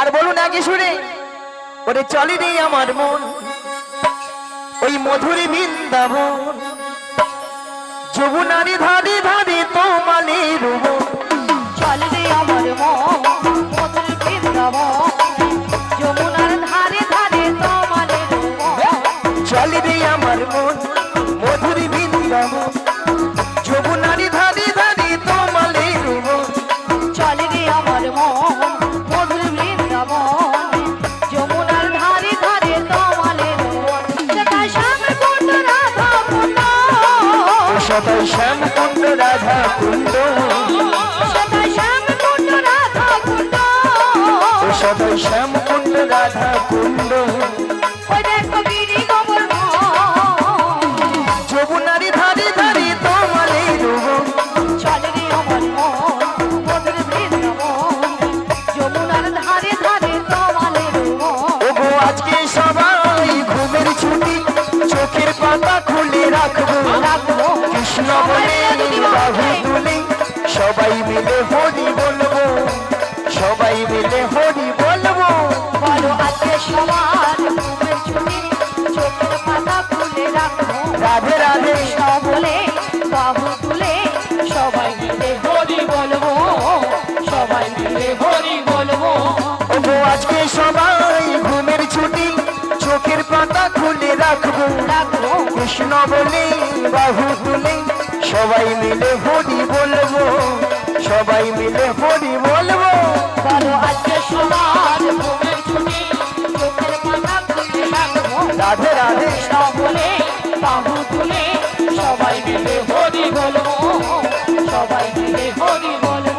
আর বলুন আগে শুনে। ওরে চলে রে আমার মন। ওই মধুরী বৃন্দাবন। যমুনারি ধারে ধারে তোমালের মন। চল রে আমার মন মধুর বৃন্দাবন। যমুনার ধারে ধারে তোমাদের মন। চলে রে আমার মন। সবাই রাধা কুণ্ড শ্যাম কুণ্ড রাধা কুণ্ড সবাই রাধা কুণ্ড ওই দেখো গিরি গোবর্ধন যমুনারি ধারে ধারে তোমালের চল রে আমার মধুর বৃন্দাবন যমুনার ধারে ধারে তোমাদের ওগো আজকে সবাই ঘুমের ছুটি চোখের পাতা খুলে রাখব। রাখব। কৃষ্ণ বলে বাহু তুলে সবাই মিলে হরি বলব সবাই মিলে হরি বলব। বলো আজকে সবার ঘুমের ছুটি চোখের পাতা খুলে রাখব রাধে রাধে। বলে বাহু তুলে সবাই মিলে হরি বলব সবাই মিলে হরি বলব। আজকে সবাই রাখব রাখব কৃষ্ণ বলে বাহু তুলে। সবাই মিলে হরি বলব সবাই মিলে হরি বলব। আজকে রাধে রাধে। বলে বাহু তুলে সবাই মিলে হরি বলব সবাই মিলে হরি বলব।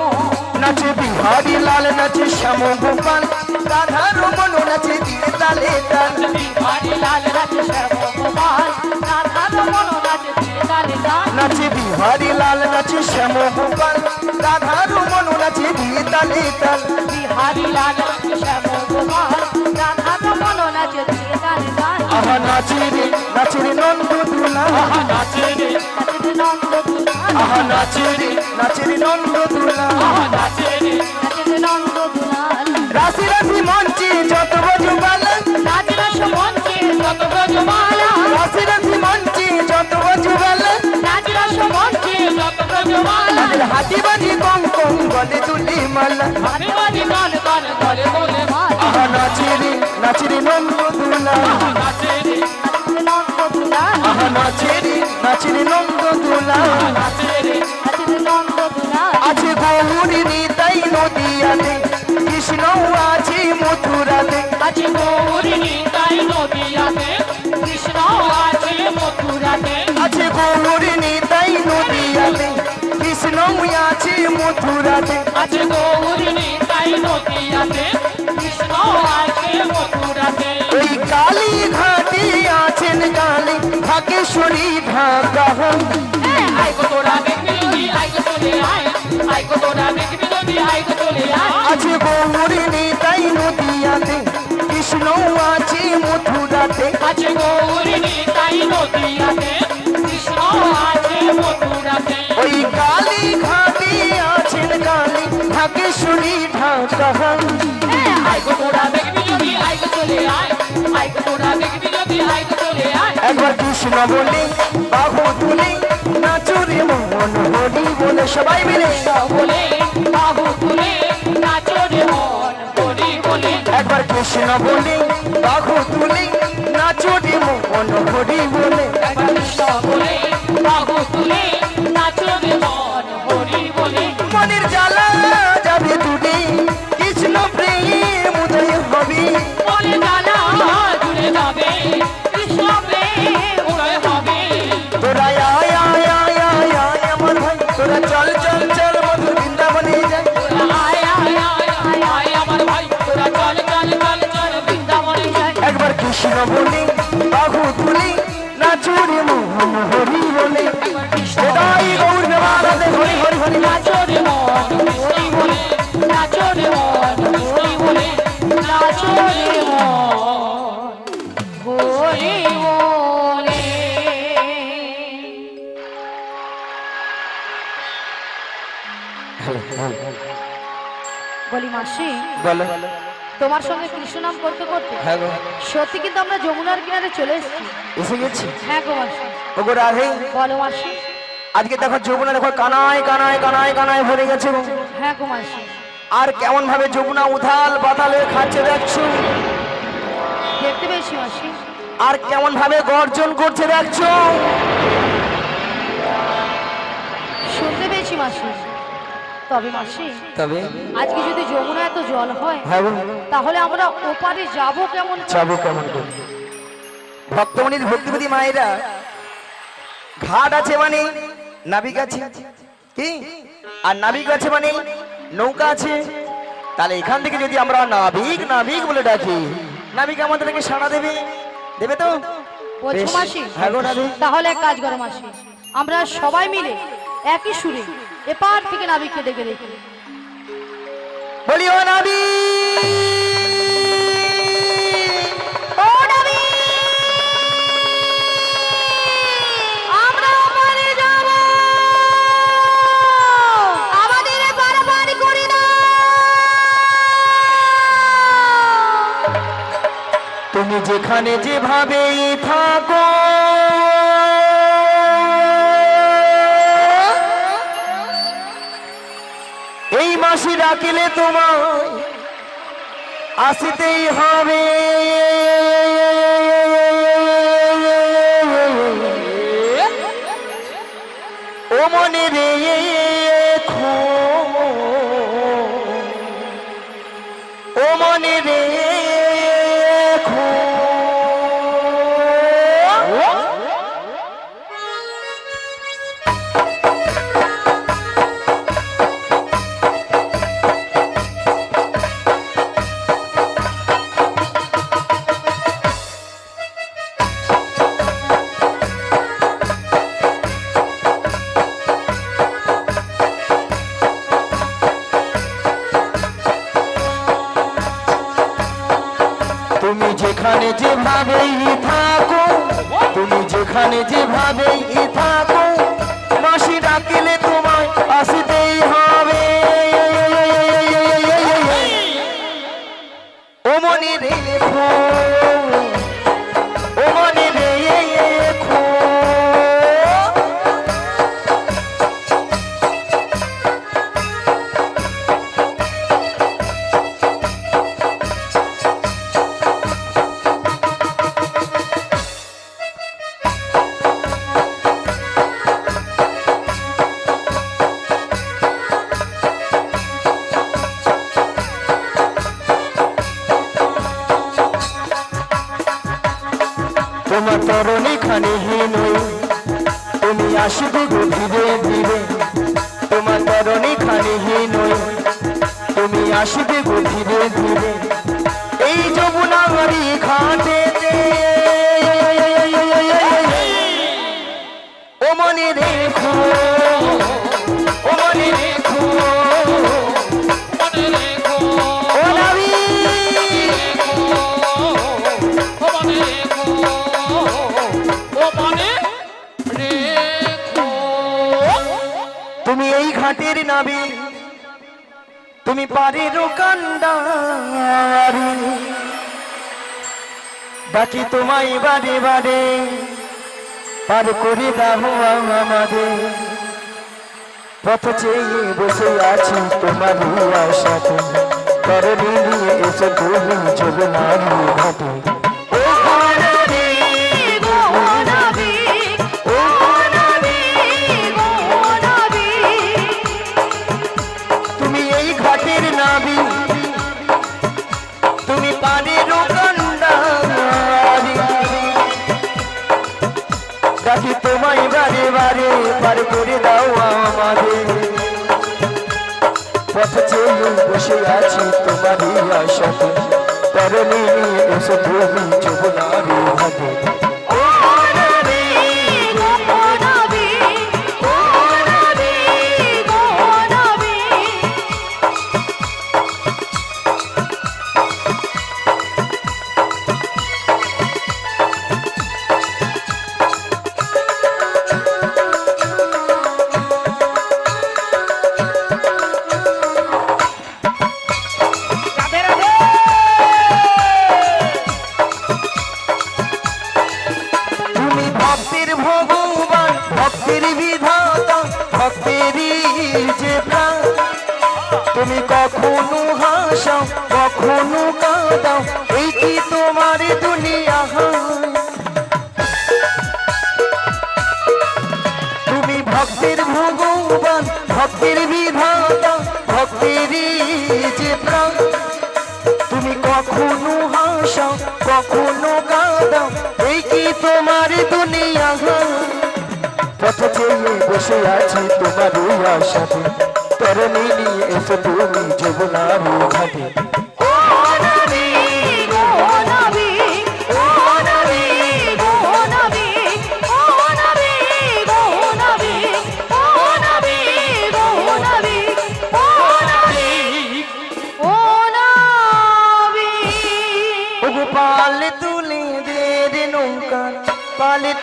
নাচে বিহারি লাল নাচে শ্যাম গোপাল রাধা রমন নাচে দিয়ে তালে। তাল বিহারি লাল রাজ শ্যাম গোপাল রাধা রমন রাজ দিয়ে তালে। গান নাচে বিহারি লাল নাচে শ্যাম গোপাল রাধা নাচে দিয়ে তালে। তাল বিহারি লাল দিয়ে তালে। আহা নাচে রে নাচে রে নন্দ দুলা। নাচে নন্দ দুলাল আহা নাচে রে নাচে রে নন্দ দুলা। নাচে নন্দ রাশি রাশি মঞ্চে যত বজবাল নাচ রস মঞ্চে যত ব্রজমালা রাশি রাশি মঞ্চে যত বজবাল নাচ রস মঞ্চে যত ব্রজমালা হাতি বাজি কম কম গলে তুলি মালা। বাজে বাজে গান গান করে বলে মালা। আহা নাচে রে নাচে রে নন্দ দুলা নাচে নন্দ দুলাল আহা নাচে রে নাচে দুলা আছে গৌরী মথুরাতে। আছে নদিয়াতে। কৃষ্ণ আছে মথুরাতে। আছে গৌরী নিতাই নদিয়াতে। কৃষ্ণ আছে মথুরাতে। আছে নদিয়াতে। কৃষ্ণ আছে মথুরাতে। ওই কালী ঘাটে আছেন কালী ঢাকেশ্বরী ঢাকা আই তোরা দেখবি যদি চলে আয়। আই তোরা দেখবি যদি চলে আয়। আছে গৌরী নদিয়াতে কৃষ্ণ আছে মথুরাতে। আছে গৌরিণী তাই নদিয়াতে কৃষ্ণ আছে মথুরাতে। ওই কালী ঘাটে আছেন কালী ঢাকেশ্বরী ঢাকা আই তোরা দেখবি যদি আই চলে আয়। আই তোরা দেখবি যদি আই চলে আয়। একবার কৃষ্ণ বলে বাহু তুলে নাচুরে মোহন হরি বলে সবাই মিলে। বলে কৃষ্ণ বলি বাহু তুলি নাচুরে মোহন হরি বলে। কৃষ্ণ বলে বাহু তুলে নাচুরে মোহন হরি বলে এটাই গৌর দেবারাধে হরি হরি হরি। নাচো রে মন হরি বলে। নাচো রে মন হরি বলে। নাচো রে হরি বলে। বলি মাসি বলো। তোমার সঙ্গে কৃষ্ণ নাম করতে করতে? হ্যাঁ গো। সত্যি কিন্তু আমরা যমুনার কিনারে চলে এসেছি? এসে গেছি। হ্যাঁ গো মাসি। ওগো রাধে। বলো মাসি। আজকে দেখো যমুনা দেখো কানায় কানায় কানায় কানায় ভরে গেছে হ্যাঁ গো মাসি। আর কেমন ভাবে যমুনা উথাল পাতালে খাচ্ছে দেখছ? দেখতে পেয়েছি মাসি। আর কেমন ভাবে গর্জন করছে দেখছ? শুনতে পেয়েছি মাসি। তবে মাসি তবে? আজকে যদি যমুনা এত জল হয় হ্যাঁ তাহলে আমরা ওপারে যাব কেমন? যাব কেমন করে? ভক্তমণির ভক্তিপতি মায়েরা ঘাট আছে মানে নাবিক আছে? কি? আর নাবিক আছে মানে নৌকা আছে? তাহলে এখান থেকে যদি আমরা নাবিক নাবিক বলে ডাকি নাবিক আমাদেরকে সাড়া দেবে? দেবে তো? হ্যাঁ তাহলে এক কাজ করো মাসি আমরা সবাই মিলে একই সুরে এপার থেকে নাবিককে ডেকে দেখি। বলি ও দাও! তুমি যেখানে যেভাবে থাকো মাসি ডাকিলে তোমার আসিতেই হবে। ও মনে রে মনে রেখো ও মনে তুমি এই ঘাটের নাবি, তুমি পারের কান্ডারি। বাকি তোমায় বারে বারে পার করে দাও আমাদের পথ চেয়ে বসে আছি তোমার আশাতে করবি নিয়ে এসে তুমি চলে না ঘাটে। নিয়ে এসে ভক্তির বিধাতা ভক্তিরই যে প্রাণ তুমি কখনো হাসাও কখনো কাঁদাও এই কি তোমার দুনিয়া পথ চেয়ে বসে আছি তোমার আশাতে, তরণী নিয়ে এসে তুমি যমুনার ঘাটে।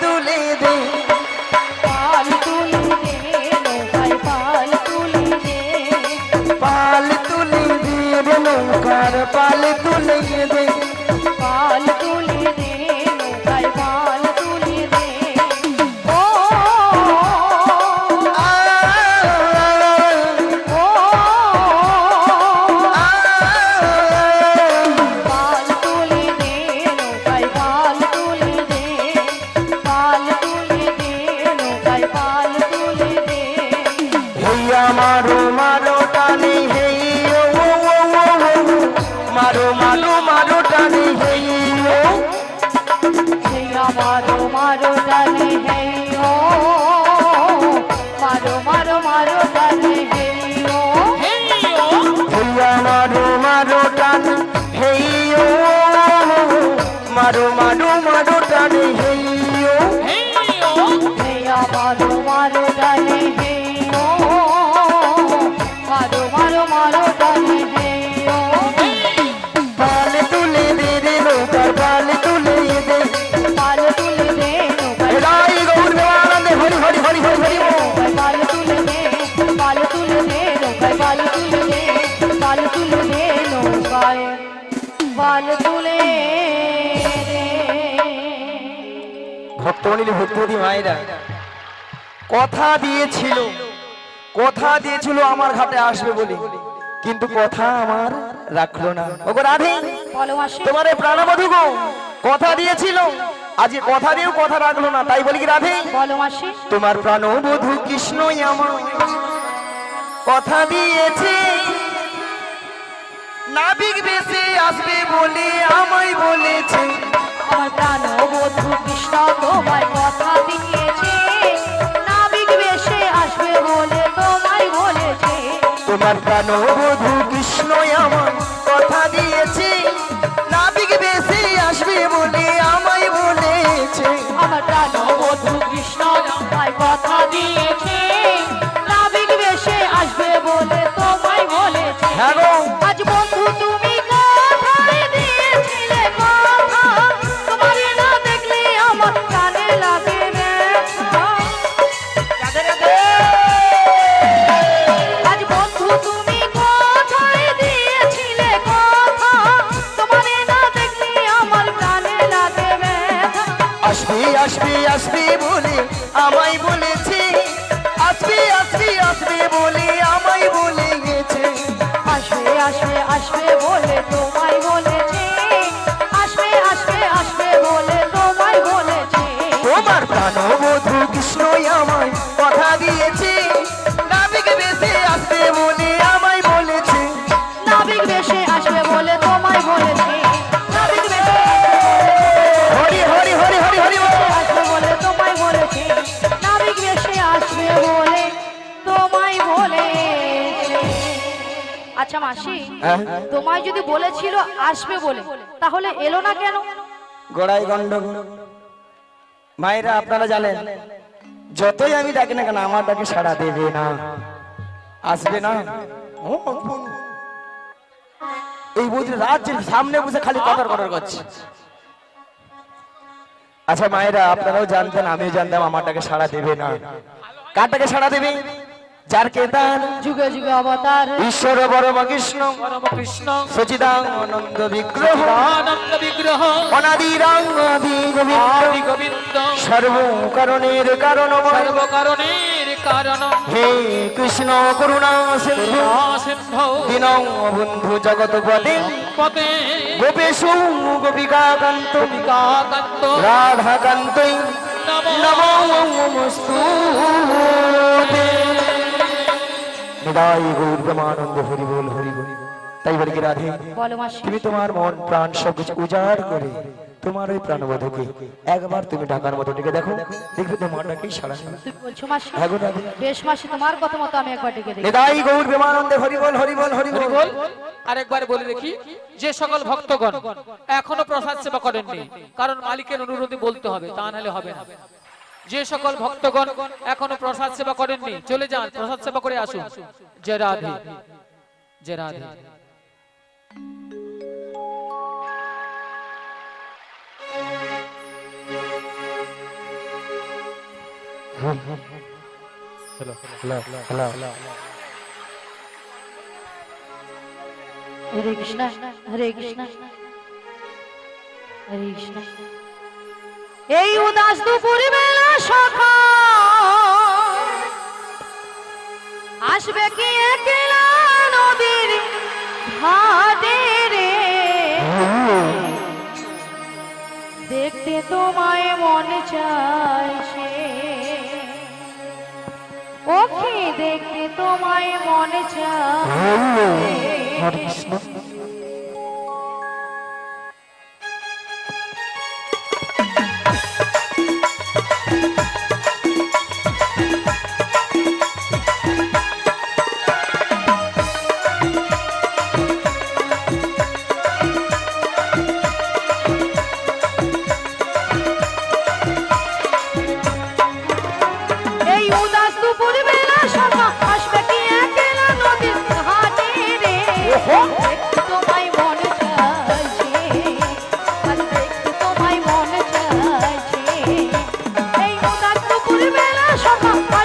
তুলে দে। তরুণীর হুদ্ধি মায়েরা কথা দিয়েছিল কথা দিয়েছিল আমার ঘাটে আসবে বলি কিন্তু কথা আমার রাখল না। ওগো রাধে তোমার প্রাণবধু গো কথা দিয়েছিল আজকে কথা দিয়েও কথা রাখল না তাই বলি কি রাধে? তোমার প্রাণবধু কৃষ্ণই আমার। কথা দিয়েছে নাবিক বেশি আসবে বলে আমায় বলেছে আমার বধু কৃষ্ণ তোমার কথা দিয়েছে। নাবিক বেশে আসবে বলে বলেছে। প্রাণ বধু হ্যাঁ? তোমায় যদি বলেছিল আসবে বলে তাহলে এলো না কেন? গোড়াই গন্ড ভাইরা আপনারা জানেন যতই আমি ডাকি না কেন আমার ডাকে সাড়া দেবে না। আসবে না? এই বুঝলি রাজ্যের সামনে বসে খালি কথার কটার করছে। আচ্ছা মায়েরা আপনারাও জানতেন আমিও জানতাম আমারটাকে সাড়া দেবে না। কারটাকে সাড়া দেবে? যার কেদান যুগে যুগে অবতার। ঈশ্বর পরম কৃষ্ণ পরম কৃষ্ণ সচিদানন্দ বিগ্রহ আনন্দ বিগ্রহ। অনাদিরাং আদি গোবিন্দ। গোবিন্দ সর্ব কারণের কারণ সর্ব কারণের কারণ হে কৃষ্ণ করুণা সিন্ধু। সিন্ধু। দীনং বন্ধু জগৎপতি পতে গোপেশু গোপিকা কান্ত গোপিকা কান্ত রাধা কান্তই নমো নমো নিদাই গৌর হরি বল হরি বল তাই বলি কি রাধে তুমি তোমার মন প্রাণ সবকিছু উজাড় করে তোমার ওই প্রাণবধূকে একবার তুমি ডাকার মতো ডেকে দেখো দেখবে তোমার ডাকেই সারা তুমি বলছো মাসি হ্যাঁ গো রাধে বেশ মাসি তোমার কথা মতো আমি একবার ডেকে দেখি নিদাই গৌর ব্রহ্মানন্দ হরি বল হরি বল হরি বল আরেকবার বলে দেখি যে সকল ভক্তগণ এখনও প্রসাদ সেবা করেননি কারণ মালিকের অনুরোধে বলতে হবে তা নাহলে হবে না। যে সকল ভক্তগণ এখনও প্রসাদ সেবা করেননি, চলে যান, প্রসাদ সেবা করে আসুন। যে রাধে। যে রাধে। হরে কৃষ্ণ হরে কৃষ্ণ। হরে কৃষ্ণ। এই উদাস দুপুর বেলা সখা আসবে কি নদীর ঘাটে রে দেখতে তোমায় মন চাইছে ওকে দেখতে তোমায় মন চায় 哈哈。